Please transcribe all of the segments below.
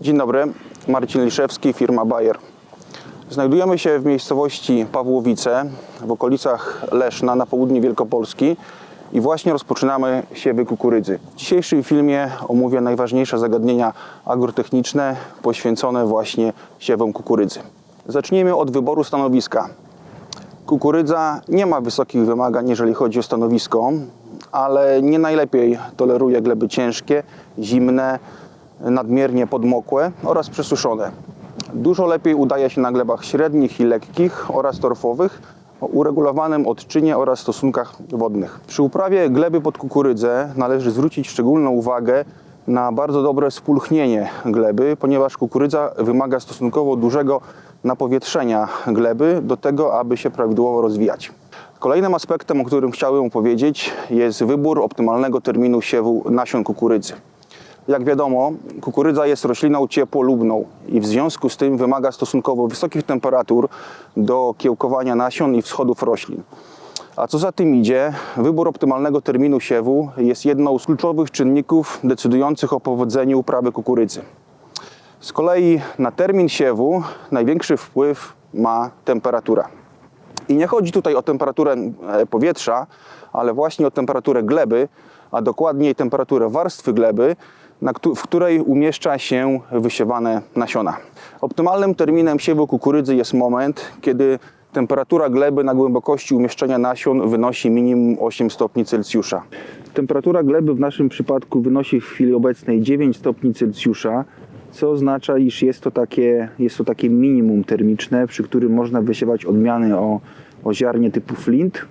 Dzień dobry, Marcin Liszewski, firma Bayer. Znajdujemy się w miejscowości Pawłowice, w okolicach Leszna na południu Wielkopolski i właśnie rozpoczynamy siewy kukurydzy. W dzisiejszym filmie omówię najważniejsze zagadnienia agrotechniczne poświęcone właśnie siewom kukurydzy. Zacznijmy od wyboru stanowiska. Kukurydza nie ma wysokich wymagań, jeżeli chodzi o stanowisko, ale nie najlepiej toleruje gleby ciężkie, zimne, nadmiernie podmokłe oraz przesuszone. Dużo lepiej udaje się na glebach średnich i lekkich oraz torfowych o uregulowanym odczynie oraz stosunkach wodnych. Przy uprawie gleby pod kukurydzę należy zwrócić szczególną uwagę na bardzo dobre spulchnienie gleby, ponieważ kukurydza wymaga stosunkowo dużego napowietrzenia gleby do tego, aby się prawidłowo rozwijać. Kolejnym aspektem, o którym chciałem powiedzieć, jest wybór optymalnego terminu siewu nasion kukurydzy. Jak wiadomo, kukurydza jest rośliną ciepłolubną i w związku z tym wymaga stosunkowo wysokich temperatur do kiełkowania nasion i wschodów roślin. A co za tym idzie, wybór optymalnego terminu siewu jest jedną z kluczowych czynników decydujących o powodzeniu uprawy kukurydzy. Z kolei na termin siewu największy wpływ ma temperatura. I nie chodzi tutaj o temperaturę e, powietrza, ale właśnie o temperaturę gleby, a dokładniej temperaturę warstwy gleby, w której umieszcza się wysiewane nasiona. Optymalnym terminem siewu kukurydzy jest moment, kiedy temperatura gleby na głębokości umieszczenia nasion wynosi minimum 8 stopni Celsjusza. Temperatura gleby w naszym przypadku wynosi w chwili obecnej 9 stopni Celsjusza, co oznacza, iż jest to takie, jest to takie minimum termiczne, przy którym można wysiewać odmiany o, o ziarnie typu flint.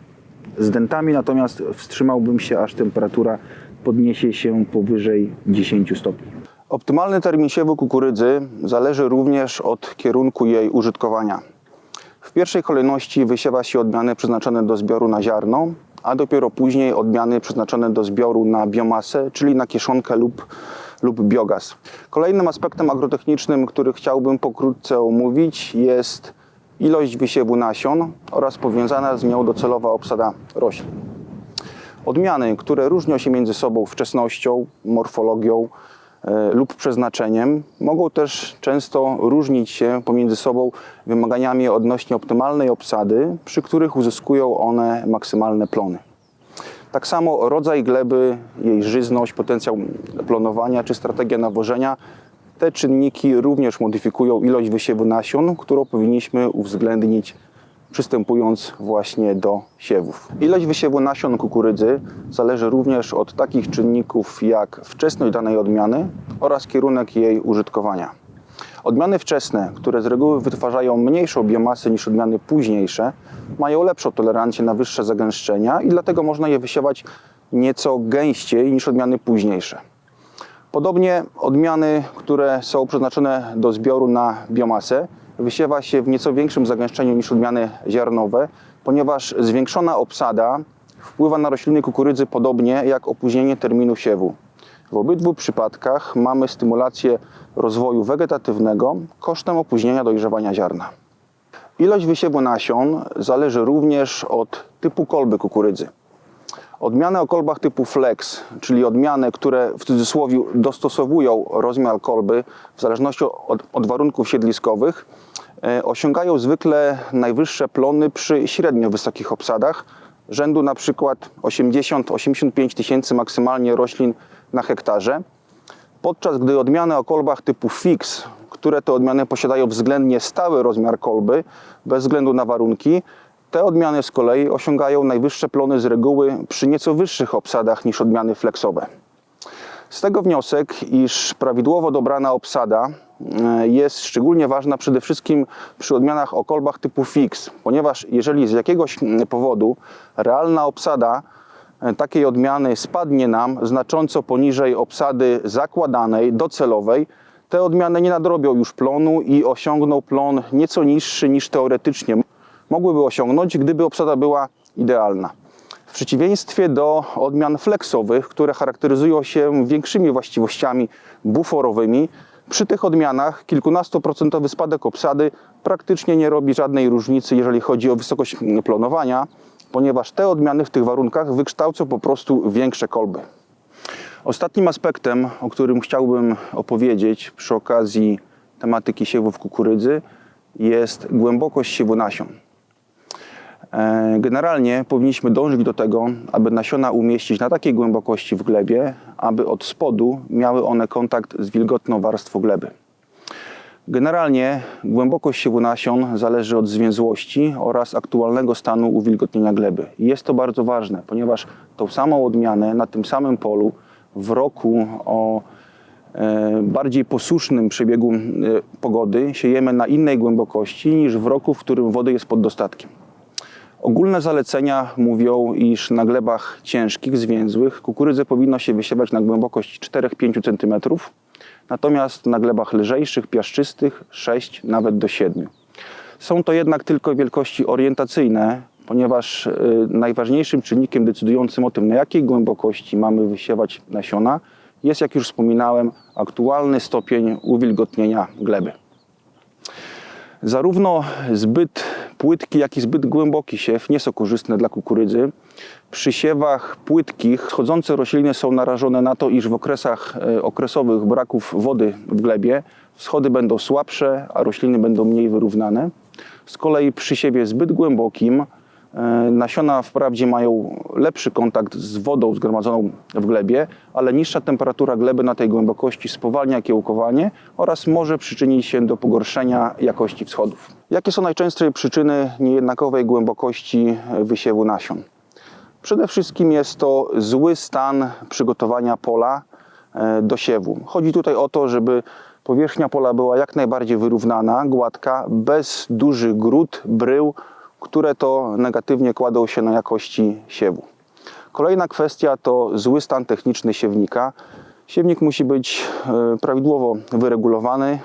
Z dentami natomiast wstrzymałbym się, aż temperatura podniesie się powyżej 10 stopni. Optymalny termin siewu kukurydzy zależy również od kierunku jej użytkowania. W pierwszej kolejności wysiewa się odmiany przeznaczone do zbioru na ziarno, a dopiero później odmiany przeznaczone do zbioru na biomasę, czyli na kieszonkę lub, lub biogaz. Kolejnym aspektem agrotechnicznym, który chciałbym pokrótce omówić, jest ilość wysiewu nasion oraz powiązana z nią docelowa obsada roślin. Odmiany, które różnią się między sobą wczesnością, morfologią e, lub przeznaczeniem, mogą też często różnić się pomiędzy sobą wymaganiami odnośnie optymalnej obsady, przy których uzyskują one maksymalne plony. Tak samo rodzaj gleby, jej żyzność, potencjał plonowania czy strategia nawożenia, te czynniki również modyfikują ilość wysiewu nasion, którą powinniśmy uwzględnić przystępując właśnie do siewów. Ilość wysiewu nasion kukurydzy zależy również od takich czynników jak wczesność danej odmiany oraz kierunek jej użytkowania. Odmiany wczesne, które z reguły wytwarzają mniejszą biomasę niż odmiany późniejsze, mają lepszą tolerancję na wyższe zagęszczenia i dlatego można je wysiewać nieco gęściej niż odmiany późniejsze. Podobnie odmiany, które są przeznaczone do zbioru na biomasę, wysiewa się w nieco większym zagęszczeniu niż odmiany ziarnowe, ponieważ zwiększona obsada wpływa na rośliny kukurydzy podobnie jak opóźnienie terminu siewu. W obydwu przypadkach mamy stymulację rozwoju wegetatywnego kosztem opóźnienia dojrzewania ziarna. Ilość wysiewu nasion zależy również od typu kolby kukurydzy. Odmiany o kolbach typu flex, czyli odmiany, które w cudzysłowie dostosowują rozmiar kolby w zależności od, od warunków siedliskowych, e, osiągają zwykle najwyższe plony przy średnio wysokich obsadach, rzędu na przykład 80-85 tysięcy maksymalnie roślin na hektarze. Podczas gdy odmiany o kolbach typu fix, które to odmiany posiadają względnie stały rozmiar kolby, bez względu na warunki, te odmiany z kolei osiągają najwyższe plony z reguły przy nieco wyższych obsadach niż odmiany flexowe. Z tego wniosek, iż prawidłowo dobrana obsada e, jest szczególnie ważna przede wszystkim przy odmianach o kolbach typu fix, ponieważ jeżeli z jakiegoś powodu realna obsada e, takiej odmiany spadnie nam znacząco poniżej obsady zakładanej, docelowej, te odmiany nie nadrobią już plonu i osiągną plon nieco niższy niż teoretycznie mogłyby osiągnąć, gdyby obsada była idealna. W przeciwieństwie do odmian flexowych, które charakteryzują się większymi właściwościami buforowymi, przy tych odmianach kilkunastoprocentowy spadek obsady praktycznie nie robi żadnej różnicy, jeżeli chodzi o wysokość plonowania, ponieważ te odmiany w tych warunkach wykształcą po prostu większe kolby. Ostatnim aspektem, o którym chciałbym opowiedzieć przy okazji tematyki siewów kukurydzy, jest głębokość siewu nasion. E, Generalnie powinniśmy dążyć do tego, aby nasiona umieścić na takiej głębokości w glebie, aby od spodu miały one kontakt z wilgotną warstwą gleby. Generalnie głębokość siewu nasion zależy od zwięzłości oraz aktualnego stanu uwilgotnienia gleby. Jest to bardzo ważne, ponieważ tą samą odmianę na tym samym polu w roku o e, bardziej posłusznym przebiegu e, pogody siejemy na innej głębokości niż w roku, w którym wody jest pod dostatkiem. Ogólne zalecenia mówią, iż na glebach ciężkich, zwięzłych kukurydzę powinno się wysiewać na głębokość 4-5 cm, natomiast na glebach lżejszych, piaszczystych 6 nawet do 7. Są to jednak tylko wielkości orientacyjne, ponieważ y, najważniejszym czynnikiem decydującym o tym, na jakiej głębokości mamy wysiewać nasiona, jest, jak już wspominałem, aktualny stopień uwilgotnienia gleby. Zarówno zbyt płytki, jak i zbyt głęboki siew nie są korzystne dla kukurydzy. Przy siewach płytkich schodzące rośliny są narażone na to, iż w okresach e, okresowych braków wody w glebie schody będą słabsze, a rośliny będą mniej wyrównane. Z kolei przy siewie zbyt głębokim nasiona wprawdzie mają lepszy kontakt z wodą zgromadzoną w glebie, ale niższa temperatura gleby na tej głębokości spowalnia kiełkowanie oraz może przyczynić się do pogorszenia jakości wschodów. Jakie są najczęstsze przyczyny niejednakowej głębokości wysiewu nasion? Przede wszystkim jest to zły stan przygotowania pola e, do siewu. Chodzi tutaj o to, żeby powierzchnia pola była jak najbardziej wyrównana, gładka, bez dużych gród, brył, które to negatywnie kładą się na jakości siewu. Kolejna kwestia to zły stan techniczny siewnika. Siewnik musi być e, prawidłowo wyregulowany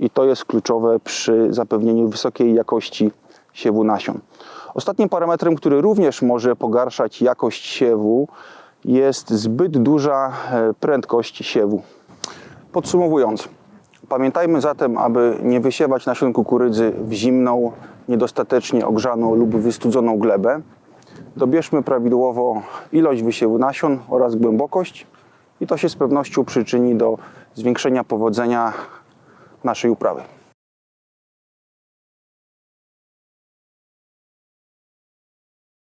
i to jest kluczowe przy zapewnieniu wysokiej jakości siewu nasion. Ostatnim parametrem, który również może pogarszać jakość siewu, jest zbyt duża e, prędkość siewu. Podsumowując, pamiętajmy zatem, aby nie wysiewać nasion kukurydzy w zimną, niedostatecznie ogrzaną lub wystudzoną glebę. Dobierzmy prawidłowo ilość wysiewu nasion oraz głębokość i to się z pewnością przyczyni do zwiększenia powodzenia naszej uprawy.